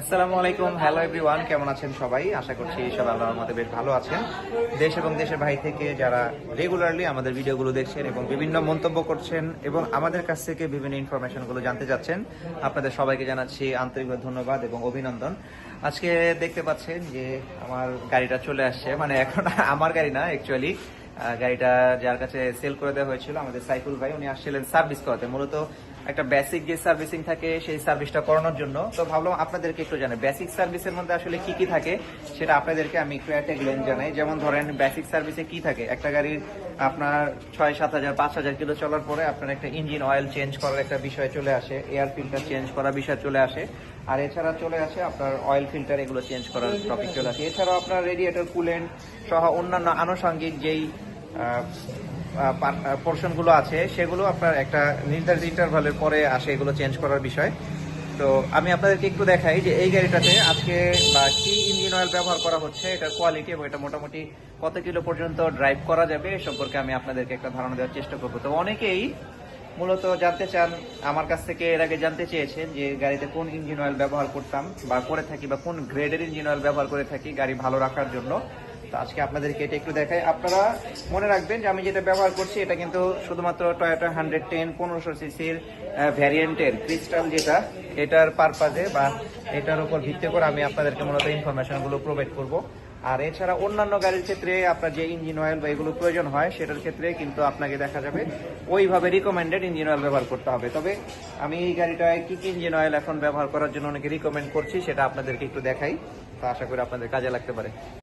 আসসালামু আলাইকুম, hello everyone, কেমন আছেন সবাই? আশা করছি সবাই আল্লাহর মধ্যে বেশ ভালো আছেন। দেশ এবং দেশের বাইরে থেকে যারা রেগুলারলি আমাদের ভিডিওগুলো দেখছেন এবং বিভিন্ন মন্তব্য করছেন এবং আমাদের কাছ থেকে বিভিন্ন ইনফরমেশনগুলো জানতে চাচ্ছেন, আপনাদের সবাইকে জানাচ্ছি আন্তরিকভাবে ধন্যবাদ এবং অভিনন্দন। আজকে দেখতে পাচ্ছেন যে আমার গাড়িটা চলে আসছে মানে এখন আমার গাড়ি না অ্যাকচুয়ালি গাড়িটা যার কাছে সেল করে দেওয়া হয়েছিল, আমাদের সাইফুল ভাই, উনি আসছিলেন সার্ভিস করাতে। মূলত একটা বেসিক যে সার্ভিসিং থাকে, সেই সার্ভিসটা করানোর জন্য। তো ভাবলাম আপনাদেরকে একটু জানাই বেসিক সার্ভিসের মধ্যে আসলে কি কি থাকে, সেটা আপনাদেরকে আমি একটু একটা জানাই। যেমন ধরেন বেসিক সার্ভিসে কি থাকে? একটা গাড়ির আপনার ছয়, সাত হাজার, পাঁচ হাজার কিলো চলার পরে আপনার একটা ইঞ্জিন অয়েল চেঞ্জ করার একটা বিষয় চলে আসে এয়ার ফিল্টার চেঞ্জ করার বিষয় চলে আসে। আর এছাড়া চলে আসে আপনার অয়েল ফিল্টার এগুলো চেঞ্জ করার টপিক চলে আসে। এছাড়াও আপনার রেডিয়েটর কুলেন্ট সহ অন্যান্য আনুষঙ্গিক যেই পোর্শনগুলো আছে, সেগুলো আপনার একটা নির্ধারিত ইন্টারভালের পরে আসে, এগুলো চেঞ্জ করার বিষয়। তো আমি আপনাদেরকে একটু দেখাই যে এই গাড়িটাতে আজকে, বা কি ইঞ্জিন অয়েল ব্যবহার করা হচ্ছে এটার কোয়ালিটি এবং এটা মোটামুটি কত কিলো পর্যন্ত ড্রাইভ করা যাবে, এ সম্পর্কে আমি আপনাদেরকে একটা ধারণা দেওয়ার চেষ্টা করব। তো অনেকেই মূলত জানতে চান, আমার কাছ থেকে এর আগে জানতে চেয়েছেন যে গাড়িতে কোন ইঞ্জিন অয়েল ব্যবহার করতাম, বা করে থাকি, বা কোন গ্রেডের ইঞ্জিন অয়েল ব্যবহার করে থাকি গাড়ি ভালো রাখার জন্য। আজকে আপনাদেরকে এটা একটু দেখাই। আপনারা মনে রাখবেন যে আমি যেটা ব্যবহার করছি, এটা কিন্তু শুধুমাত্র টয়োটা হান্ড্রেড টেন পনেরোশো সিসির ভ্যারিয়েন্টের ক্রিস্টাল যেটা, এটার পারপাজে বা এটার উপর ভিত্তি করে আমি আপনাদেরকে মূলত ইনফরমেশনগুলো প্রোভাইড করব। আর এছাড়া অন্যান্য গাড়ির ক্ষেত্রে আপনার যে ইঞ্জিন অয়েল বা এগুলো প্রয়োজন হয়, সেটার ক্ষেত্রে কিন্তু আপনাকে দেখা যাবে ওইভাবে রিকমেন্ডেড ইঞ্জিন অয়েল ব্যবহার করতে হবে। তবে আমি এই গাড়িটায় কি কি ইঞ্জিন অয়েল এখন ব্যবহার করার জন্য অনেকে রিকমেন্ড করছি, সেটা আপনাদেরকে একটু দেখাই। তো আশা করি আপনাদের কাজে লাগতে পারে।